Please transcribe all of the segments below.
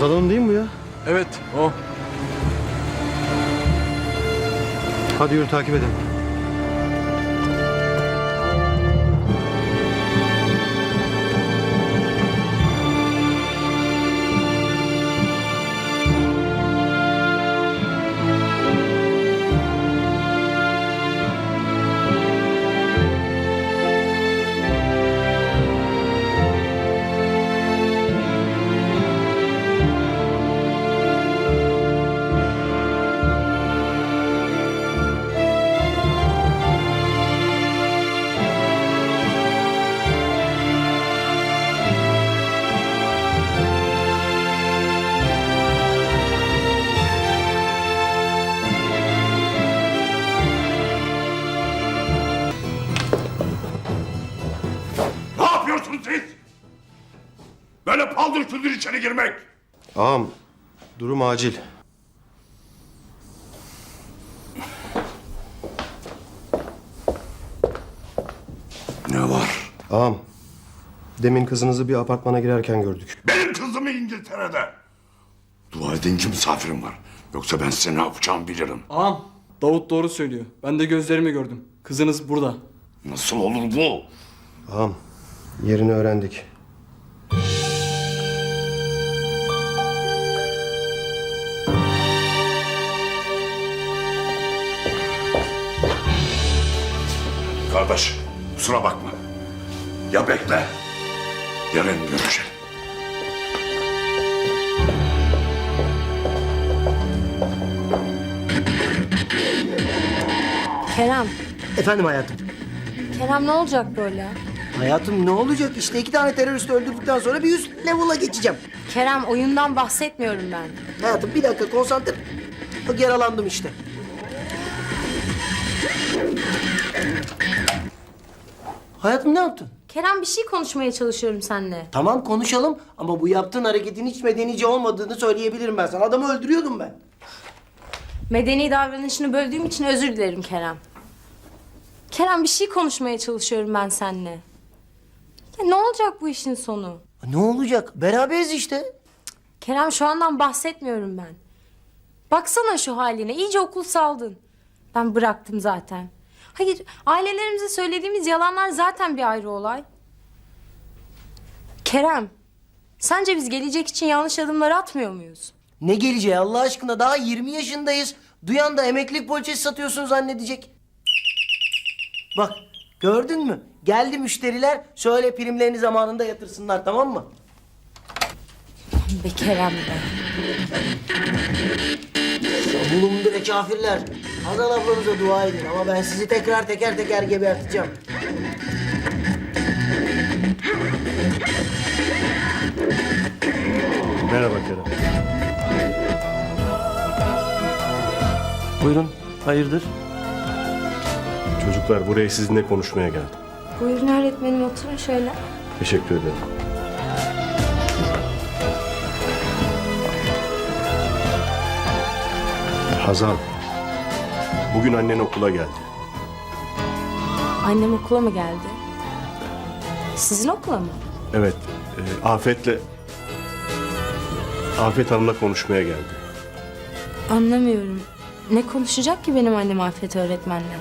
Hazal Hanım değil mi bu ya? Evet o. Hadi yürü takip edelim. Küldür içeri girmek. Ağam durum acil. Ne var? Ağam demin kızınızı bir apartmana girerken gördük. Benim kızım İngiltere'de. Dua edin ki misafirim var. Yoksa ben size ne yapacağımı bilirim. Ağam Davut doğru söylüyor. Ben de gözlerimi gördüm. Kızınız burada. Nasıl olur bu? Ağam yerini öğrendik. Kusura bakma. Ya bekle. Yarın görüşelim. Kerem, Efendim hayatım. Kerem ne olacak böyle? Hayatım ne olacak? İşte iki tane teröristi öldürdükten sonra bir üst level'a geçeceğim. Kerem oyundan bahsetmiyorum ben. Hayatım bir dakika konsantre. Bak yaralandım işte. Hayatım ne yaptın? Kerem bir şey konuşmaya çalışıyorum seninle. Tamam konuşalım ama bu yaptığın hareketin hiç medenice olmadığını söyleyebilirim ben sana. Adamı öldürüyordum ben. Medeni davranışını böldüğüm için özür dilerim Kerem. Kerem bir şey konuşmaya çalışıyorum ben seninle. Ya ne olacak bu işin sonu? Ne olacak? Beraberiz işte. Kerem şu andan bahsetmiyorum ben. Baksana şu haline iyice okul saldın. Ben bıraktım zaten. Hayır ailelerimize söylediğimiz yalanlar zaten bir ayrı olay. Kerem sence biz gelecek için yanlış adımlar atmıyor muyuz? Ne geleceği Allah aşkına daha 20 yaşındayız. Duyan da emeklilik poliçesi satıyorsun zannedecek. Bak gördün mü? Geldi müşteriler söyle primlerini zamanında yatırsınlar tamam mı? Be Kerem be. Bulumdure kafirler. Hazal ablanıza dua edin ama ben sizi tekrar teker teker geberteceğim. Merhaba Kerem. Buyurun hayırdır? Çocuklar buraya sizinle konuşmaya geldim. Buyurun öğretmenim oturun şöyle. Teşekkür ederim. Hazal. Bugün annen okula geldi. Annem okula mı geldi? Sizin okula mı? Evet, e, Afet'le... Afet Hanım'la konuşmaya geldi. Anlamıyorum. Ne konuşacak ki benim annem Afet öğretmenle?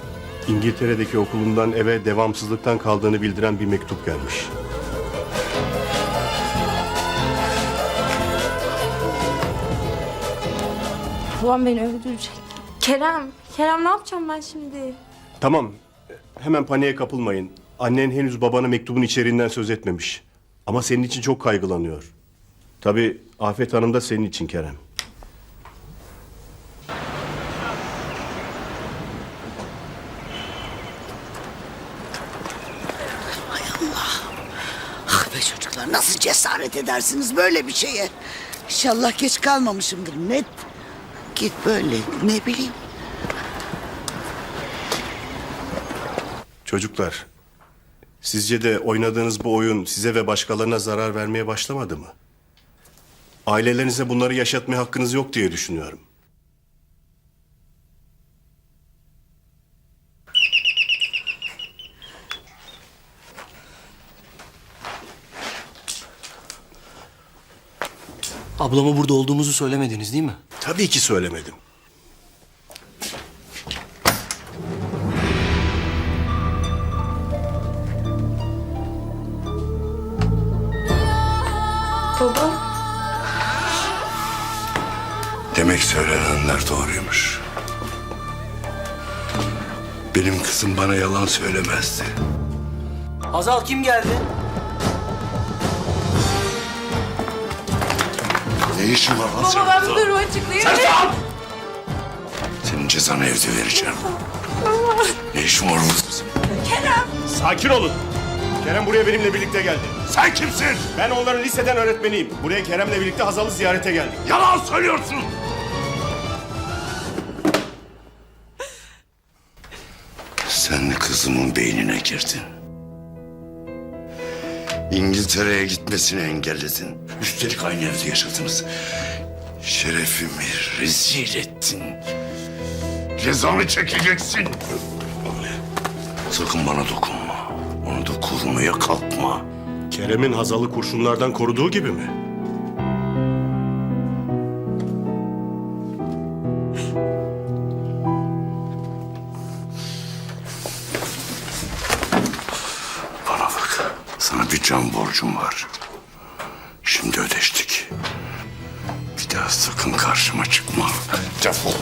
İngiltere'deki okulundan eve devamsızlıktan kaldığını bildiren bir mektup gelmiş. Babam beni öldürecek. Kerem, Kerem ne yapacağım ben şimdi? Tamam, hemen paniğe kapılmayın. Annen henüz babana mektubun içeriğinden söz etmemiş. Ama senin için çok kaygılanıyor. Tabii Afet Hanım da senin için Kerem. Ah be çocuklar nasıl cesaret edersiniz böyle bir şeye? İnşallah geç kalmamışımdır net. Git böyle ne bileyim. Çocuklar, sizce de oynadığınız bu oyun size ve başkalarına zarar vermeye başlamadı mı? Ailelerinize bunları yaşatmaya hakkınız yok diye düşünüyorum. Ablama burada olduğumuzu söylemediniz değil mi? Tabii ki söylemedim. Baba. Demek söylenenler doğruymuş. Benim kızım bana yalan söylemezdi. Hazal kim geldi? Ne işin var lan Baba ben burada? bu durumu açıklayayım. Senin cezanı evde vereceğim. Ne işin var burada kızım? Sakin olun. Kerem buraya benimle birlikte geldi. Sen kimsin? Ben onların liseden öğretmeniyim. Buraya Kerem'le birlikte Hazal'ı ziyarete geldik. Yalan söylüyorsun. Sen kızımın beynine girdin. İngiltere'ye gitmesini engelledin. Üstelik aynı evde yaşadınız. Şerefimi rezil ettin. Cezanı çekeceksin. Sakın bana dokunma. Onu da kurmaya kalkma. Kerem'in Hazal'ı kurşunlardan koruduğu gibi mi? Borcum var. Şimdi ödeştik. Bir daha sakın karşıma çıkma. Defol.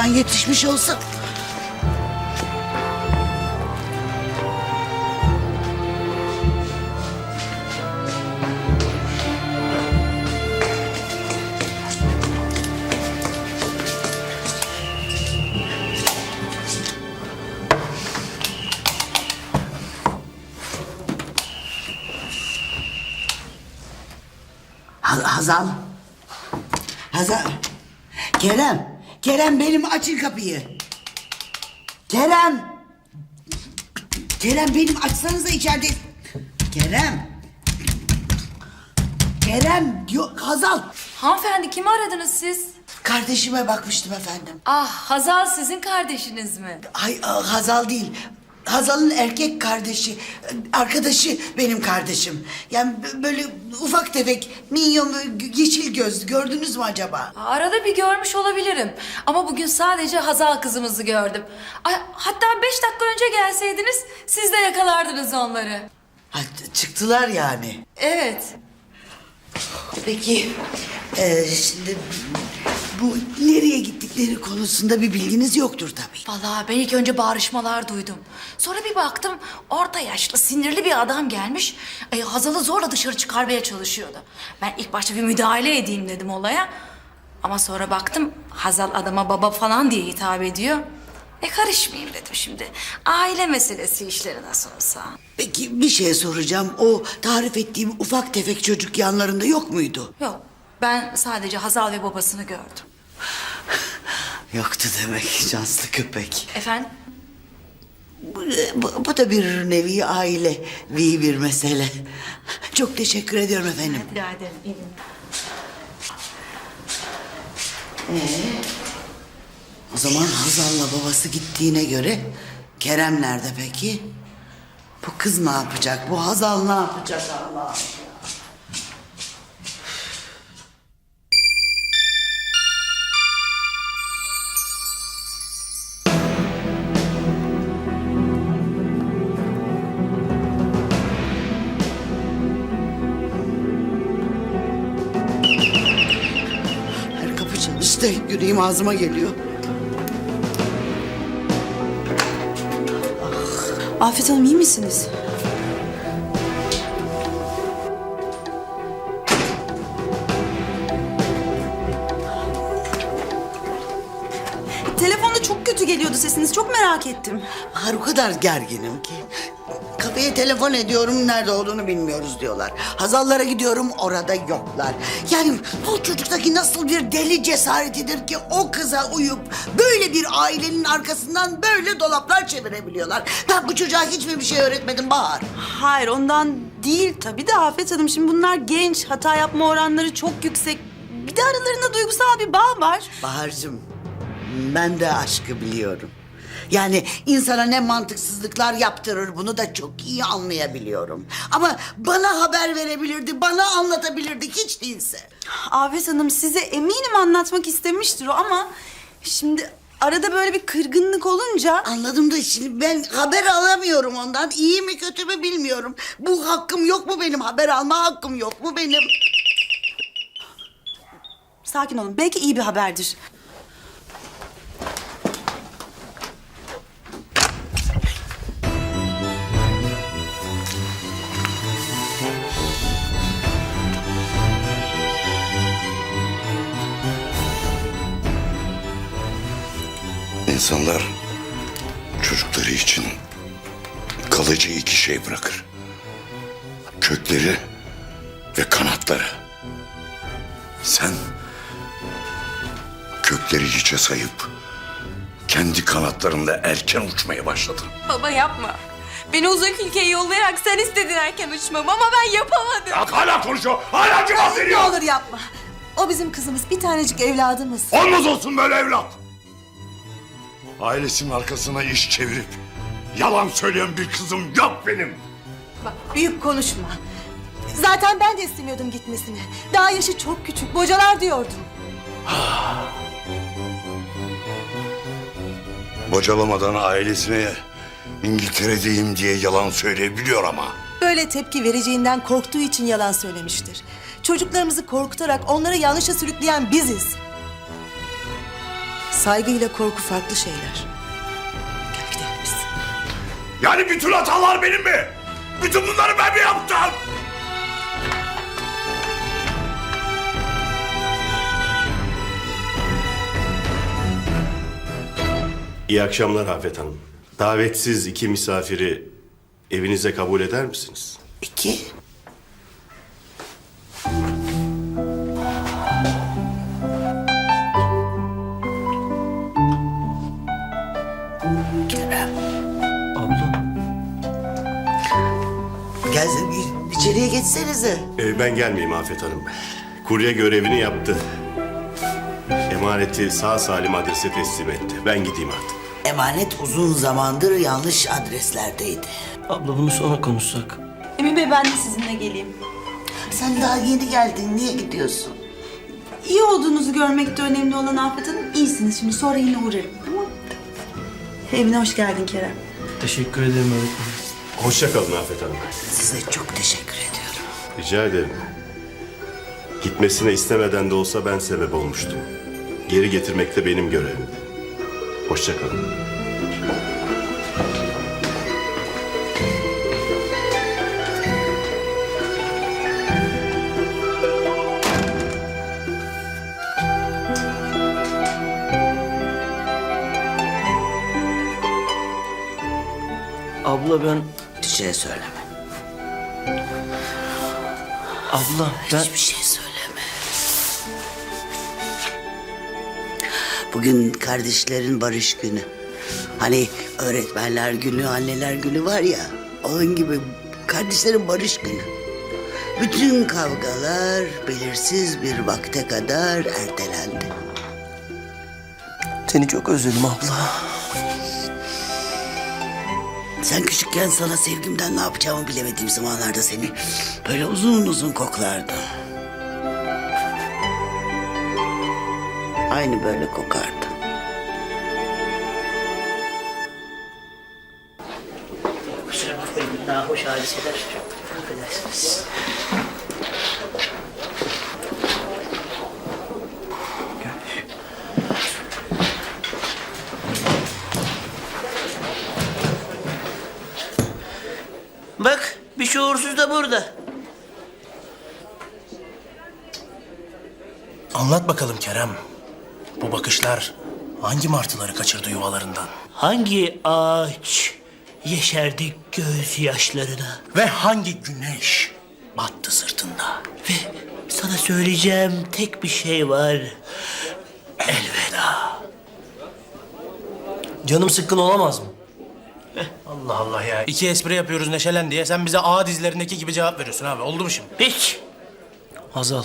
Olmadan yetişmiş olsa. Ha- Hazal. Hazal. Kerem. Kerem benim açın kapıyı. Kerem. Kerem benim açsanıza içeride. Kerem. Kerem. Yok Hazal. Hanımefendi kimi aradınız siz? Kardeşime bakmıştım efendim. Ah Hazal sizin kardeşiniz mi? Ay Hazal değil. Hazal'ın erkek kardeşi, arkadaşı benim kardeşim. Yani böyle ufak tefek, minyon, yeşil göz gördünüz mü acaba? Arada bir görmüş olabilirim. Ama bugün sadece Hazal kızımızı gördüm. Ay, hatta beş dakika önce gelseydiniz siz de yakalardınız onları. Ha, çıktılar yani. Evet. Peki, e, şimdi bu nereye gittikleri konusunda bir bilginiz yoktur tabii. Vallahi ben ilk önce bağrışmalar duydum. Sonra bir baktım orta yaşlı sinirli bir adam gelmiş. E, Hazal'ı zorla dışarı çıkarmaya çalışıyordu. Ben ilk başta bir müdahale edeyim dedim olaya. Ama sonra baktım Hazal adama baba falan diye hitap ediyor. E karışmayayım dedim şimdi. Aile meselesi işleri nasıl olsa. Peki bir şey soracağım. O tarif ettiğim ufak tefek çocuk yanlarında yok muydu? Yok ben sadece Hazal ve babasını gördüm. Yoktu demek şanslı köpek. Efendim? Bu, bu, bu da bir nevi aile, bir mesele. Çok teşekkür ediyorum efendim. Rica ederim. iyi günler. O zaman Hazal'la babası gittiğine göre Kerem nerede peki? Bu kız ne yapacak? Bu Hazal ne yapacak Allah? Yüreğim ağzıma geliyor. Afet Hanım iyi misiniz? Sesiniz. Çok merak ettim. Bahar o kadar gerginim ki. Kafeye telefon ediyorum nerede olduğunu bilmiyoruz diyorlar. Hazallara gidiyorum orada yoklar. Yani bu çocuktaki nasıl bir deli cesaretidir ki o kıza uyup böyle bir ailenin arkasından böyle dolaplar çevirebiliyorlar. Ben bu çocuğa hiçbir bir şey öğretmedim Bahar. Hayır ondan değil tabii de Afet Hanım. Şimdi bunlar genç. Hata yapma oranları çok yüksek. Bir de aralarında duygusal bir bağ var. Bahar'cığım ben de aşkı biliyorum. Yani insana ne mantıksızlıklar yaptırır bunu da çok iyi anlayabiliyorum. Ama bana haber verebilirdi, bana anlatabilirdi hiç değilse. Afet Hanım size eminim anlatmak istemiştir o ama... Şimdi arada böyle bir kırgınlık olunca... Anladım da şimdi ben haber alamıyorum ondan. İyi mi kötü mü bilmiyorum. Bu hakkım yok mu benim? Haber alma hakkım yok mu benim? Sakin olun. Belki iyi bir haberdir. İnsanlar çocukları için kalıcı iki şey bırakır. Kökleri ve kanatları. Sen kökleri hiçe sayıp kendi kanatlarında erken uçmaya başladın. Baba yapma. Beni uzak ülkeye yollayarak sen istedin erken uçmamı ama ben yapamadım. Ya hala konuşuyor, hala cevap Ne veriyor. olur yapma. O bizim kızımız. Bir tanecik evladımız. Olmaz olsun böyle evlat. Ailesinin arkasına iş çevirip yalan söyleyen bir kızım yok benim. Bak büyük konuşma. Zaten ben de istemiyordum gitmesini. Daha yaşı çok küçük. Bocalar diyordum. Bocalamadan ailesine İngiltere'deyim diye yalan söyleyebiliyor ama. Böyle tepki vereceğinden korktuğu için yalan söylemiştir. Çocuklarımızı korkutarak onları yanlışa sürükleyen biziz. Saygıyla korku farklı şeyler. Gel gidelim biz. Yani bütün hatalar benim mi? Bütün bunları ben mi yaptım? İyi akşamlar Afet Hanım. Davetsiz iki misafiri evinize kabul eder misiniz? İki. İçeriye geçsenize. Ee, ben gelmeyeyim Afet Hanım. Kurye görevini yaptı. Emaneti sağ salim adrese teslim etti. Ben gideyim artık. Emanet uzun zamandır yanlış adreslerdeydi. Abla bunu sonra konuşsak. Emin Bey ben de sizinle geleyim. Sen daha yeni geldin. Niye gidiyorsun? İyi olduğunuzu görmek de önemli olan Afet Hanım. İyisiniz şimdi. Sonra yine uğrarım. Tamam Evine hoş geldin Kerem. Teşekkür ederim öğretmenim. Hoşça kalın Afet Hanım. Size çok teşekkür ediyorum. Rica ederim. Gitmesine istemeden de olsa ben sebep olmuştum. Geri getirmek de benim görevimdi. Hoşça kalın. Abla ben... Şey söyleme. Abla ben... Hiçbir şey söyleme. Bugün kardeşlerin barış günü. Hani öğretmenler günü, anneler günü var ya. Onun gibi kardeşlerin barış günü. Bütün kavgalar belirsiz bir vakte kadar ertelendi. Seni çok özledim abla. Sen küçükken sana sevgimden ne yapacağımı bilemediğim zamanlarda seni böyle uzun uzun koklardım. Aynı böyle kokardı. Kusura bakmayın daha hoş hadiseler. Affedersiniz. Bak bir şuursuz da burada. Anlat bakalım Kerem. Bu bakışlar hangi martıları kaçırdı yuvalarından? Hangi ağaç yeşerdi gözyaşlarına? Ve hangi güneş battı sırtında? Ve sana söyleyeceğim tek bir şey var. Elveda. Canım sıkkın olamaz mı? Allah Allah ya. İki espri yapıyoruz neşelen diye. Sen bize A dizilerindeki gibi cevap veriyorsun abi. Oldu mu şimdi? Peki. Hazal.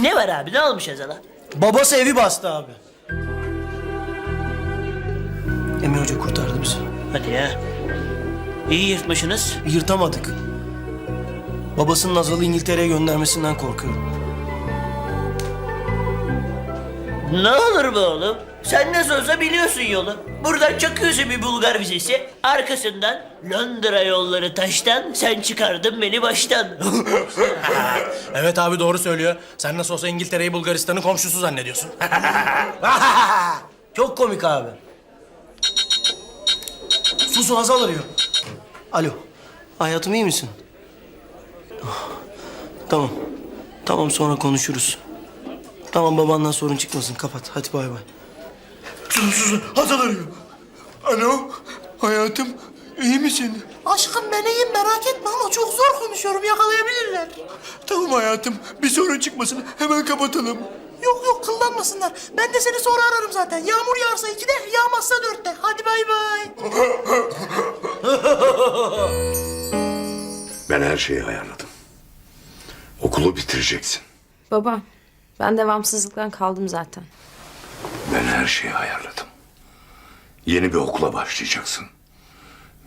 Ne var abi ne olmuş Azal'a? Babası evi bastı abi. Emi Hoca kurtardı bizi. Hadi ya. İyi yırtmışsınız. Yırtamadık. Babasının Hazal'ı İngiltere'ye göndermesinden korkuyorum. Ne olur be oğlum? Sen nasıl olsa biliyorsun yolu. Buradan çakıyorsun bir Bulgar vizesi. Arkasından Londra yolları taştan. Sen çıkardın beni baştan. Evet abi doğru söylüyor. Sen nasıl olsa İngiltere'yi Bulgaristan'ın komşusu zannediyorsun. Çok komik abi. Susu Hazal arıyor. Alo. Hayatım iyi misin? Tamam. Tamam sonra konuşuruz. Tamam babandan sorun çıkmasın. Kapat. Hadi bay bay. Susu Hazal arıyor. Alo hayatım iyi misin? Aşkım ben iyiyim merak etme ama çok zor konuşuyorum yakalayabilirler. Tamam hayatım bir sorun çıkmasın hemen kapatalım. Yok yok kıllanmasınlar. Ben de seni sonra ararım zaten. Yağmur yağarsa ikide, yağmazsa dörtte. Hadi bay bay. Ben her şeyi ayarladım. Okulu bitireceksin. Baba ben devamsızlıktan kaldım zaten. Her şeyi ayarladım. Yeni bir okula başlayacaksın.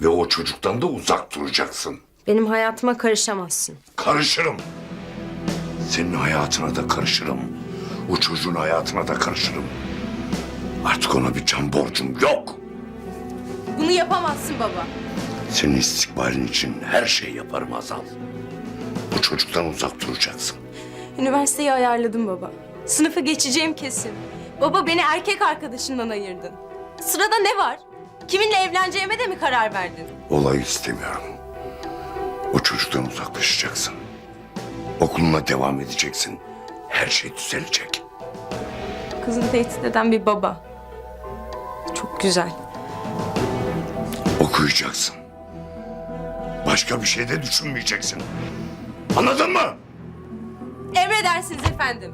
Ve o çocuktan da uzak duracaksın. Benim hayatıma karışamazsın. Karışırım. Senin hayatına da karışırım. O çocuğun hayatına da karışırım. Artık ona bir can borcum yok. Bunu yapamazsın baba. Senin istikbalin için her şeyi yaparım Azal. Bu çocuktan uzak duracaksın. Üniversiteyi ayarladım baba. Sınıfı geçeceğim kesin. Baba beni erkek arkadaşından ayırdın. Sırada ne var? Kiminle evleneceğime de mi karar verdin? Olayı istemiyorum. O çocuktan uzaklaşacaksın. Okuluna devam edeceksin. Her şey düzelecek. Kızını tehdit eden bir baba. Çok güzel. Okuyacaksın. Başka bir şey de düşünmeyeceksin. Anladın mı? Emredersiniz efendim.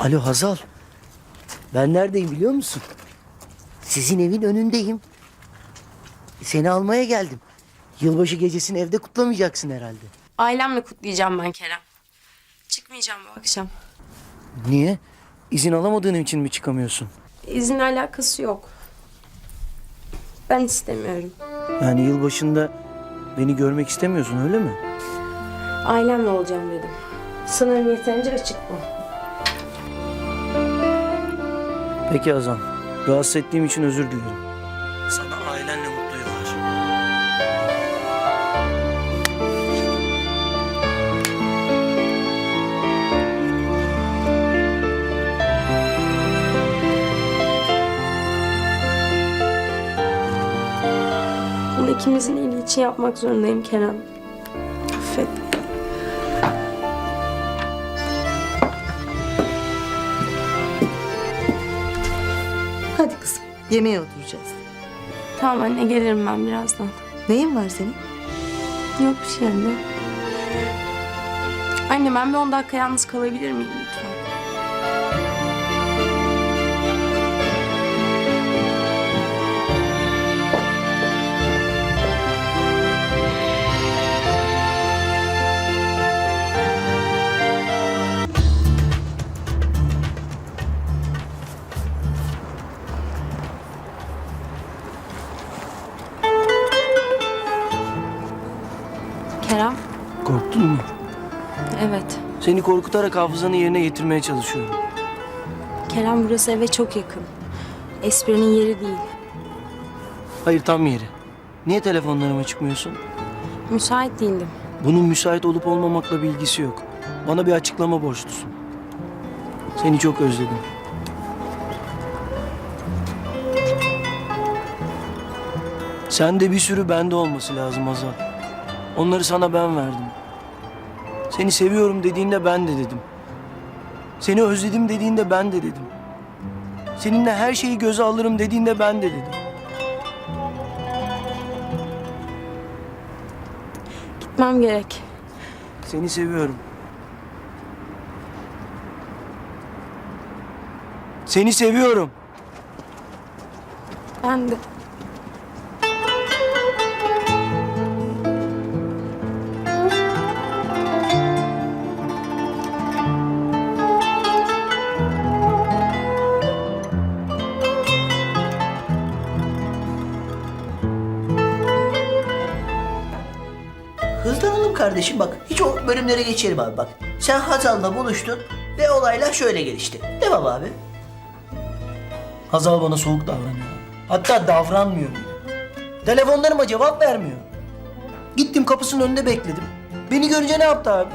Alo Hazal. Ben neredeyim biliyor musun? Sizin evin önündeyim. Seni almaya geldim. Yılbaşı gecesini evde kutlamayacaksın herhalde. Ailemle kutlayacağım ben Kerem. Çıkmayacağım bu akşam. Niye? İzin alamadığın için mi çıkamıyorsun? İzinle alakası yok. Ben istemiyorum. Yani yılbaşında beni görmek istemiyorsun öyle mi? Ailemle olacağım dedim. Sanırım yeterince açık bu. Peki Hazal. Rahatsız ettiğim için özür dilerim. Sana ailenle mutlu yıllar. Bunu ikimizin iyiliği için yapmak zorundayım Kerem. Yemeğe oturacağız. Tamam anne gelirim ben birazdan. Neyin var senin? Yok bir şey anne. Anne ben bir on dakika yalnız kalabilir miyim lütfen? Seni korkutarak hafızanı yerine getirmeye çalışıyorum. Kerem burası eve çok yakın. Esprinin yeri değil. Hayır tam yeri. Niye telefonlarıma çıkmıyorsun? Müsait değildim. Bunun müsait olup olmamakla bir ilgisi yok. Bana bir açıklama borçlusun. Seni çok özledim. Sende bir sürü bende olması lazım Azal. Onları sana ben verdim. Seni seviyorum dediğinde ben de dedim. Seni özledim dediğinde ben de dedim. Seninle her şeyi göze alırım dediğinde ben de dedim. Gitmem gerek. Seni seviyorum. Seni seviyorum. Ben de. Kardeşim bak. Hiç o bölümlere geçelim abi bak. Sen Hazal'la buluştun ve olaylar şöyle gelişti. Devam abi. Hazal bana soğuk davranıyor. Hatta davranmıyor bile. Telefonlarıma cevap vermiyor. Gittim kapısının önünde bekledim. Beni görünce ne yaptı abi?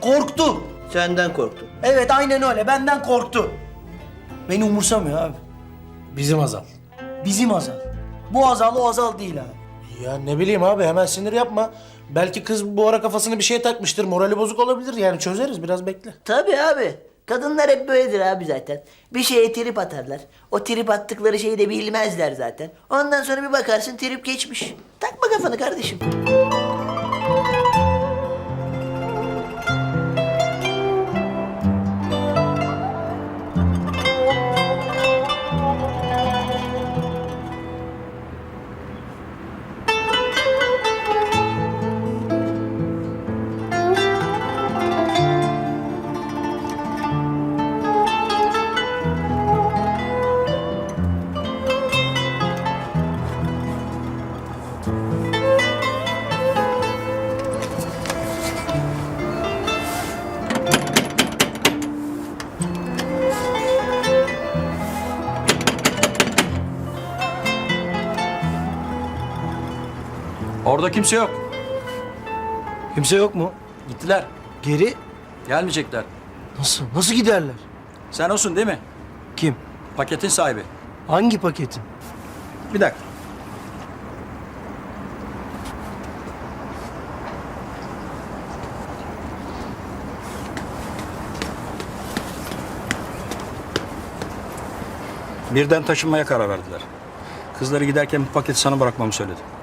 Korktu. Senden korktu. Evet aynen öyle. Benden korktu. Beni umursamıyor abi. Bizim Hazal. Bizim Hazal. Bu Hazal o Hazal değil abi. Ya ne bileyim abi hemen sinir yapma. Belki kız bu ara kafasını bir şeye takmıştır. Morali bozuk olabilir yani çözeriz biraz bekle. Tabii abi. Kadınlar hep böyledir abi zaten. Bir şeye trip atarlar. O trip attıkları şeyi de bilmezler zaten. Ondan sonra bir bakarsın trip geçmiş. Takma kafanı kardeşim. Orada kimse yok. Kimse yok mu? Gittiler. Geri? Gelmeyecekler. Nasıl? Nasıl giderler? Sen olsun değil mi? Kim? Paketin sahibi. Hangi paketin? Bir dakika. Birden taşınmaya karar verdiler. Kızları giderken bu paketi sana bırakmamı söyledi.